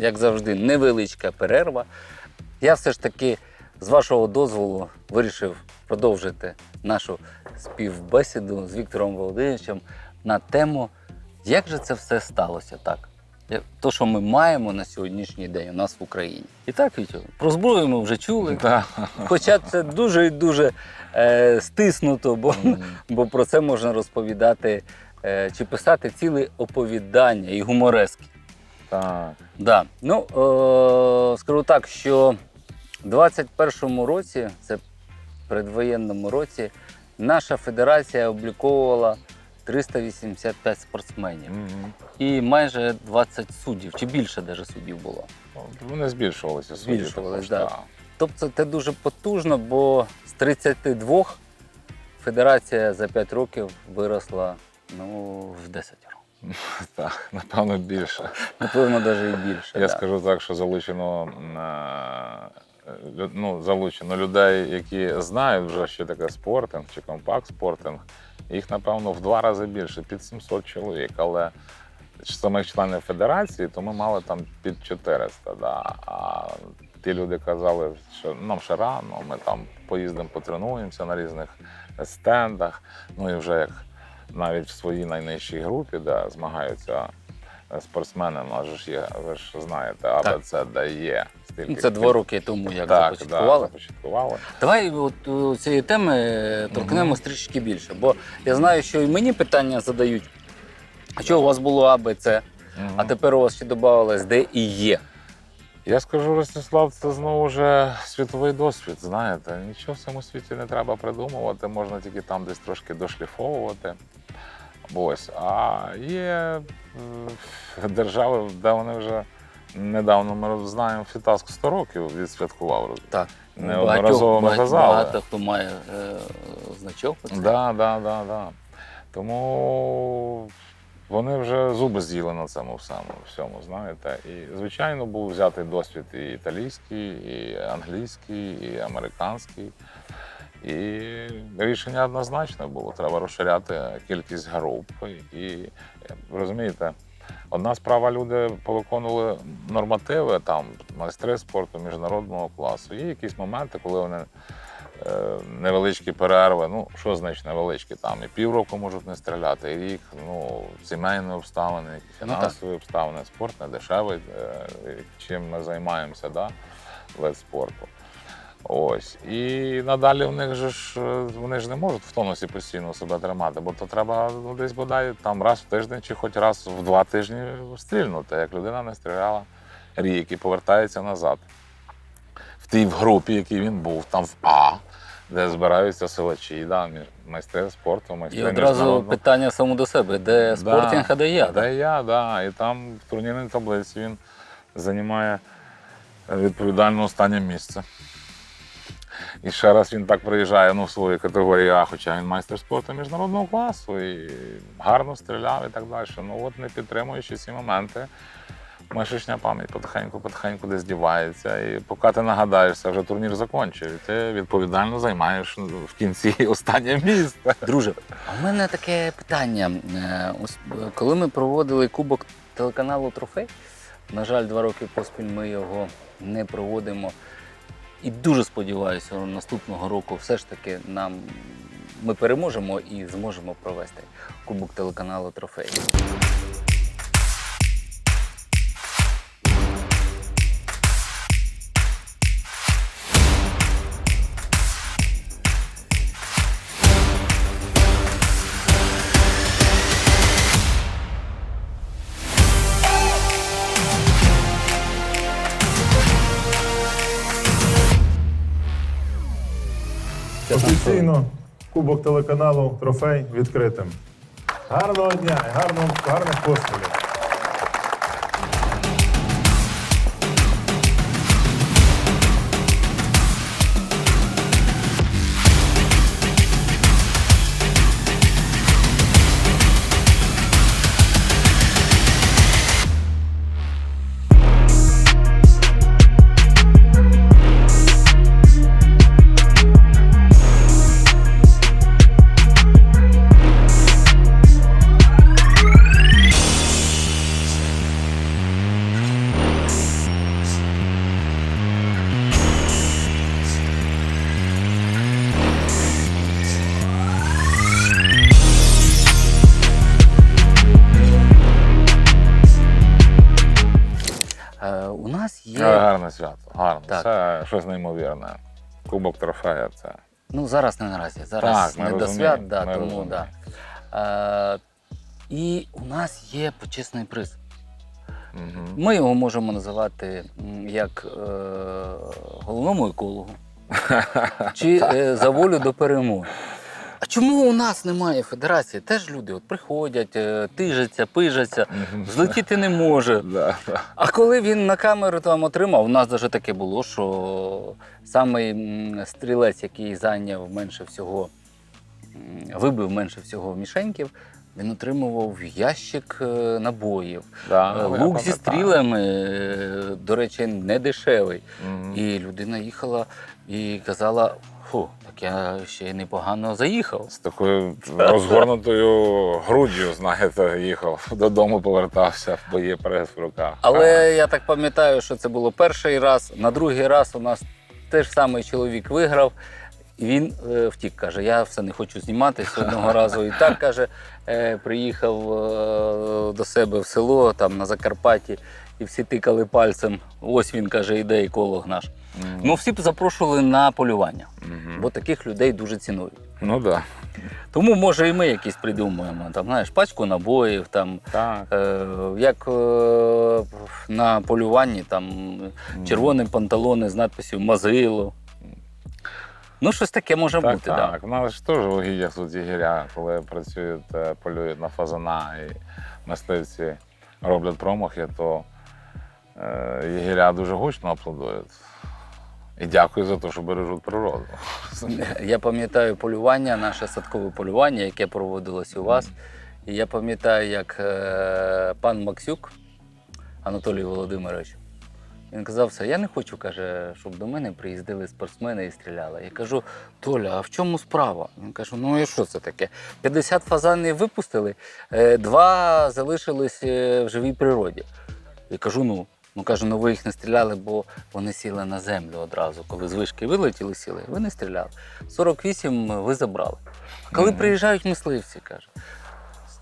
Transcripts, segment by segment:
як завжди, невеличка перерва. Я все ж таки, з вашого дозволу, вирішив продовжити нашу співбесіду з Віктором Володимировичем на тему, як же це все сталося так. То, що ми маємо на сьогоднішній день у нас в Україні. І так, Вітю, про зброю ми вже чули. Да. Хоча це дуже і дуже е, стиснуто, бо, бо про це можна розповідати е, чи писати ціле оповідання і гуморески. Так. Да. Ну, е, скажу так, що в 21-му році, це предвоєнному році, наша федерація обліковувала 385 спортсменів Мгм. і майже 20 суддів, чи більше навіть суддів було. Вони збільшувалися. судді Збільшувались, також, да. Тобто це дуже потужно, бо з 32 федерація за 5 років виросла ну, в 10 років. Так, напевно, більше. Напевно, навіть і більше. Я да. скажу так, що залучено, е, ну, залучено людей, які знають вже, що таке спортинг чи компакт-спортинг. Їх, напевно, в два рази більше, під 700 чоловік. Але самих членів федерації, то ми мали там під 400. Да. А ті люди казали, що нам ще рано, ми там поїздимо, потренуємося на різних стендах. Ну і вже як навіть в своїй найнижчій групі, де змагаються е, спортсмени, у нас же ж є, ви ж знаєте, А, Так. Б, С, Є. Ну, Це два роки тому, як так, започаткували. Да, започаткували. Давай от цієї теми торкнемось трішки більше. Бо я знаю, що і мені питання задають. А що у вас було А, Б, С, а тепер у вас ще додавалось Д і Є. Я скажу, Ростислав, це знову вже світовий досвід. Знаєте, нічого в цьому світі не треба придумувати, можна тільки там десь трошки дошліфовувати. Ось. А є е, держави, де вони вже недавно ми знаємо, Фітаск 100 років відсвяткував. Так. Неодноразово ми казали. Багато хто має е, значок. оце. Да, да, да, да. Тому вони вже зуби з'їли на цьому всьому, всьому, знаєте. І, звичайно, був взятий досвід і італійський, і англійський, і американський. І рішення однозначне було. Треба розширяти кількість груп. І розумієте, одна справа люди повиконували нормативи, там майстри спорту міжнародного класу. Є якісь моменти, коли вони е, невеличкі перерви. Ну, що значить невеличкі? Там і півроку можуть не стріляти, і рік, ну, сімейні обставини, Ну, фінансові обставини, спорт не дешевий, е, чим ми займаємося, да? вид спорту. Ось. І надалі в них же ж е, вони ж не можуть в тонусі постійно себе тримати, бо то треба ну, десь бодай там раз в тиждень чи хоч раз в два тижні стрільнути, як людина не стріляла рік і повертається назад. В тій в групі, якій він був, там в А, де збираються силачі, да, майстри спорту, майстри І одразу питання само до себе: де спортінг, а де я? да? Де я, да. І там в турнірній таблиці він займає е, відповідально останнє місце. І ще раз він так приїжджає ну, в свою категорію А, хоча він майстер спорту міжнародного класу і гарно стріляв і так далі. Ну от не підтримуючи ці моменти, мишечня пам'ять потихеньку-потихеньку десь дівається. І поки ти нагадаєшся, вже турнір закінчив, і ти відповідально займаєш ну, в кінці останнє місце. Друже, а в мене таке питання. Е, Ось е, коли ми проводили кубок телеканалу Трофей, на жаль, два роки поспіль ми його не проводимо. І дуже сподіваюся, наступного року все ж таки нам ми переможемо і зможемо провести кубок телеканалу Трофей. Офіційно кубок телеканалу Трофей відкритим. Гарного дня і гарного, гарних пострілів. Так. Це щось неймовірне. Кубок трофея це. Ну, зараз не наразі. Зараз Так, не до свят, да, тому розуміємо. да. Е, і у нас є почесний приз. Угу. Ми його можемо називати як е, головному екологу чи е, за волю до перемоги. А чому у нас немає федерації? Теж люди от приходять, е, тижаться, пижаться, злетіти не може. А коли він на камеру там отримав, у нас навіть таке було, що самий стрілець, який зайняв менше всього, вибив менше всього мішеньків, він отримував ящик е, набоїв. Да, Е, Лук зі стрілами, до речі, не дешевий. Мгм. І людина їхала і казала: фу, так я ще й непогано заїхав. З такою розгорнутою груддю, знаєте, їхав додому, повертався, бо є прес в руках. Але я так пам'ятаю, що це було перший раз. На другий раз у нас теж самий чоловік виграв. І він е, втік, каже, я все не хочу зніматися одного разу. І так каже, е, приїхав е, до себе в село там на Закарпатті, і всі тикали пальцем. Ось він каже, іде еколог наш. Мгм. Ну, всі б запрошували на полювання, Мгм. бо таких людей дуже цінують. Ну так. Тому може і ми якісь придумаємо. Там, знаєш, пачку набоїв, там, Так. е, як е, на полюванні, там червоні панталони з надписю Мазило. Ну, щось таке може Так, бути, так. так. У нас ж теж в угіддях тут єгеря, коли працюють, е, полюють на фазана і мисливці роблять промахи, то єгеря дуже гучно аплодують. І дякую за те, що бережуть природу. Я пам'ятаю полювання, наше садкове полювання, яке проводилось у вас. І я пам'ятаю, як е, пан Максюк Анатолій Володимирович, він казав, все, я не хочу, каже, щоб до мене приїздили спортсмени і стріляли. Я кажу, Толя, а в чому справа? Він каже, ну і що це таке? 50 фазанів випустили, е, два залишились е, в живій природі. Я кажу, ну. Ну каже, ну ви їх не стріляли, бо вони сіли на землю одразу. Коли з вишки вилетіли, сіли, ви не стріляли. 48 ви забрали. А коли Мгм. приїжджають мисливці, каже,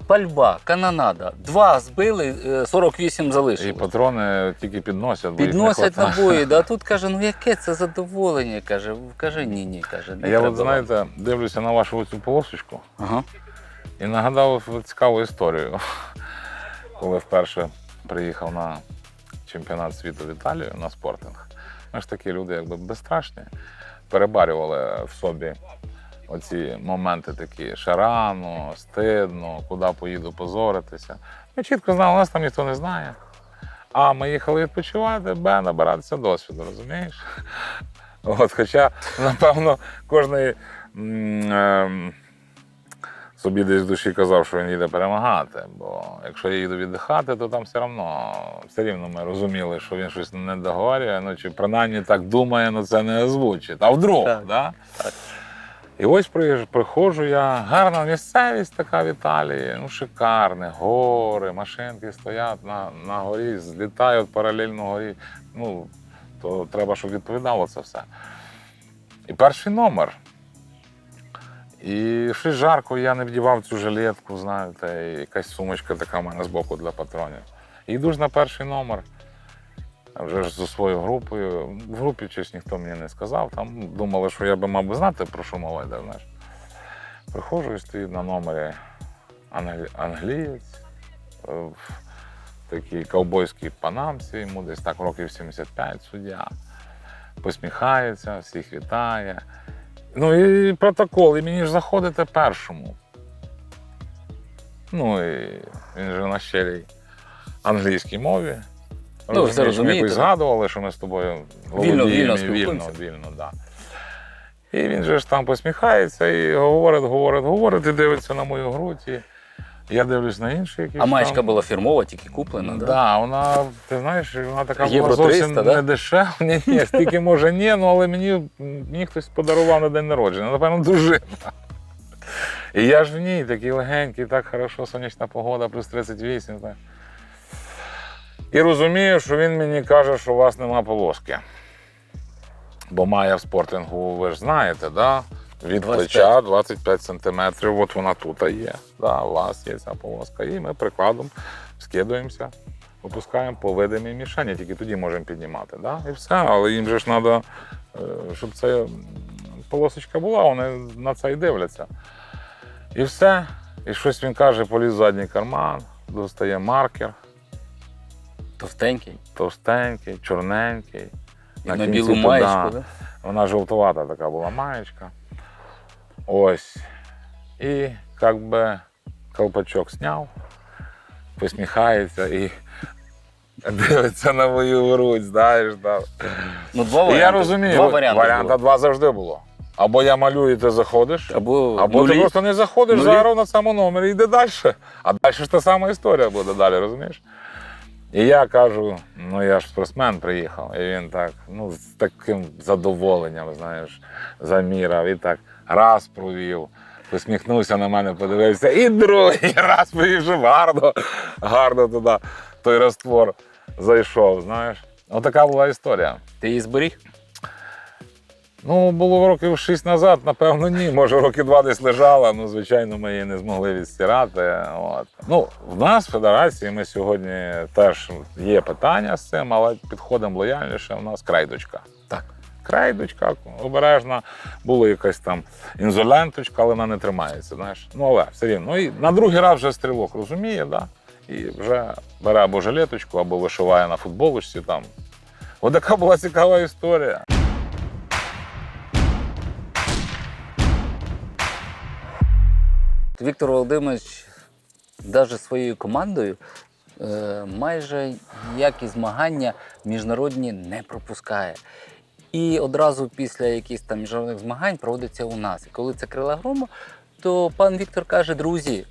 пальба, канонада, два збили, е, 48 І патрони тільки підносять, бо їх не Підносять хватає. набої, да, а тут каже, ну яке це задоволення? каже, каже, ні, ні, каже, не Я от, знаєте, дивлюся на вашу цю полосочку Ага. і нагадав цікаву історію. Коли вперше приїхав на чемпіонат світу в Італію на спортинг, ми ж такі люди якби безстрашні, перебарювали в собі оці моменти такі шарану, стидно, куди поїду позоритися. Ми чітко знали, нас там ніхто не знає. А ми їхали відпочивати, Б, набиратися досвіду, розумієш? От, хоча, напевно, кожний ем, собі десь в душі казав, що він їде перемагати. Бо якщо я їду віддихати, то там все одно все рівно ми розуміли, що він щось не договорює, ну чи принаймні так думає, ну це не озвучить. А вдруг, Так. Да? І ось приїж- приходжу я, гарна місцевість така в Італії, ну шикарне, гори, машинки стоять на, на горі, злітають паралельно горі. Ну, то треба, щоб відповідало це все. І перший номер. І щось жарко, я не вдівав цю жилетку, знаєте, якась сумочка така в мене збоку для патронів. І йду ж на перший номер. Вже ж зі своєю групою. В групі щось ніхто мені не сказав. Там думали, що я би мав би знати, про що мова йде. Знаєш. Приходжу і стоїть на номері англі... англієць е, такій ковбойській панамці, йому десь так років 75 суддя. Посміхається, всіх вітає. Ну і протокол, і мені ж заходити першому. Ну і він же на щирій англійській мові. Ну, все розумієте. ми якось згадували, що ми з тобою Вільно, вільно вільно, вільно, да. І він же ж там посміхається і говорить, говорить, говорить, і дивиться на мою грудь. І я дивлюсь на інший якийсь. А маєчка там. була фірмова, тільки куплена, Да, да? вона, ти знаєш, вона така Євро була зовсім 300, да? не дешева. Ні, ні, стільки може ні, ну але мені, мені хтось подарував на день народження, напевно, дружина. І я ж в ній такий легенький, так хорошо, сонячна погода, плюс 38. Так. І розумію, що він мені каже, що у вас нема полоски. Бо має в спортингу, ви ж знаєте, да? Від 25. плеча 25 сантиметрів, от вона тут є. Да, у вас є ця полоска. І ми прикладом скидуємося випускаємо по видимій мішені, тільки тоді можемо піднімати. Да? І все, але їм же ж треба, щоб ця полосочка була, вони на це і дивляться. І все. І щось він каже, поліз в задній карман, достає маркер, Товстенький. товстенький, чорненький. І на кінці білу маєчку, да? Вона жовтувата така була маєчка. Ось. І як би колпачок зняв, посміхається і дивиться на мою грудь, знаєш. Да. Ну, два варіанти. я розумію, Два варіанти. варіанта було. два завжди було. Або я малюю, і ти заходиш, Або, або ти просто не заходиш, Нулі. заграв на цьому номері і йди далі. А далі ж та сама історія буде далі, розумієш? І я кажу: ну я ж спортсмен приїхав. І він так, ну, з таким задоволенням, знаєш, замірав і так раз провів. Посміхнувся на мене, подивився, і другий раз провів, щоб гарно, гарно туди той раствор зайшов. Знаєш. Отака була історія. Ти її зберіг? Ну, було років шість назад, напевно, ні. Може, роки два десь лежала. Ну, звичайно, ми її не змогли відстирати. От. Ну, в нас в федерації ми сьогодні теж є питання з цим, але підходимо лояльніше. У нас крейдочка. Крейдочка, обережна, була якась там інзоленточка, але вона не тримається. Знаєш. Ну, але все рівно. Ну, і на другий раз вже стрілок розуміє, да? і вже бере або жилеточку, або вишиває на футболочці там. Ось така була цікава історія. Віктор Володимирович навіть своєю командою е, майже ніякі змагання міжнародні не пропускає. І одразу після якихось там міжнародних змагань проводиться у нас. І коли це крила грома, то пан Віктор каже: друзі,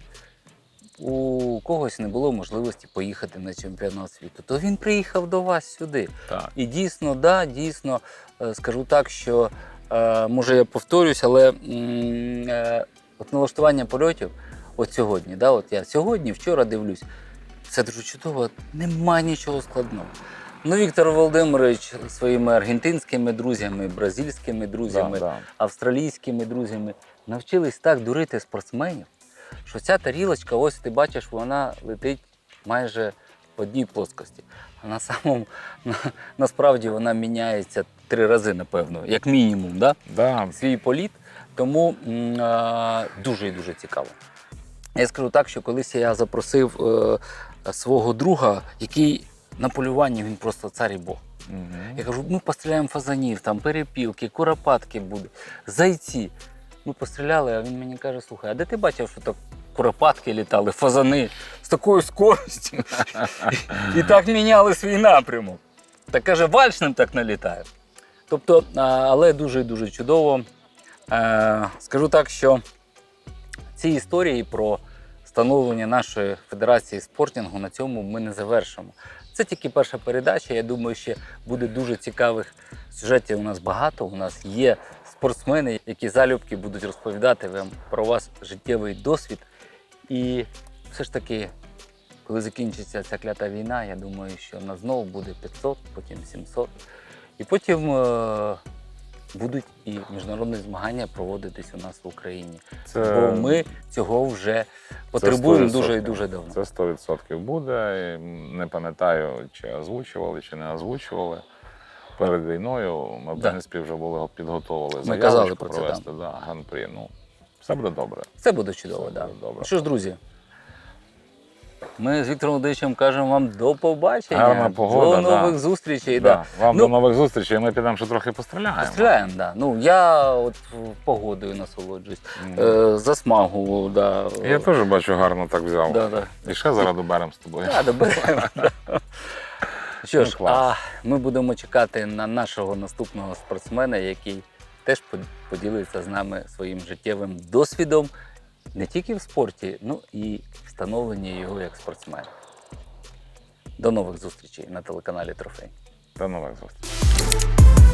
у когось не було можливості поїхати на чемпіонат світу, то він приїхав до вас сюди. Так. І дійсно, да, дійсно, е, скажу так, що е, може я повторюсь, але е, от налаштування польотів, от сьогодні, да, от я сьогодні, вчора дивлюсь, це дуже чудово, нема нічого складного. Ну, Віктор Володимирович своїми аргентинськими друзями, бразильськими друзями, Да, да. австралійськими друзями навчились так дурити спортсменів, що ця тарілочка, ось ти бачиш, вона летить майже в одній плоскості. А на самому на, насправді вона міняється три рази, напевно, як мінімум, да? Да. свій політ. Тому а, дуже і дуже цікаво. Я скажу так, що колись я запросив е, свого друга, який на полюванні він просто цар і Бог. Мгм. Я кажу, ми постріляємо фазанів, там перепілки, куропатки буде, зайці. Ми постріляли, а він мені каже: слухай, а де ти бачив, що так куропатки літали, фазани з такою скоростю? І так міняли свій напрямок. Так каже, вальшним так налітає. Тобто, але дуже і дуже чудово. Скажу так, що ці історії про становлення нашої федерації спортінгу на цьому ми не завершимо. Це тільки перша передача. Я думаю, ще буде дуже цікавих сюжетів. У нас багато. У нас є спортсмени, які залюбки будуть розповідати вам про вас життєвий досвід. І все ж таки, коли закінчиться ця клята війна, я думаю, що нас знову буде 500, потім 700. І потім е, будуть і міжнародні змагання проводитись у нас в Україні. Це, Бо ми цього вже потребуємо дуже і дуже давно. Це 100% буде. Не пам'ятаю, чи озвучували, чи не озвучували. Перед війною ми, в Да. принципі, вже були підготовили Ми казали про це, провести да, гран-прі. Ну, все буде добре. Це буде чудово, так. добре. Що ж, друзі, ми з Віктором Володимировичем кажемо вам до побачення. Гарна погода, До да. зустрічей. Да. Да. Вам Ну, до нових зустрічей, ми підемо ще трохи постріляємо. Стріляємо, да. Ну, я от погодою насолоджуюсь. Мгм. Е, засмагу, да. Я теж бачу, гарно так взяв. Да, да. І ще зараз доберемо з тобою. Да, доберемо. Що ж, Ну, а ми будемо чекати на нашого наступного спортсмена, який теж поділиться з нами своїм життєвим досвідом не тільки в спорті, ну і встановлення його як спортсмена. До нових зустрічей на телеканалі Трофей. До нових зустрічей.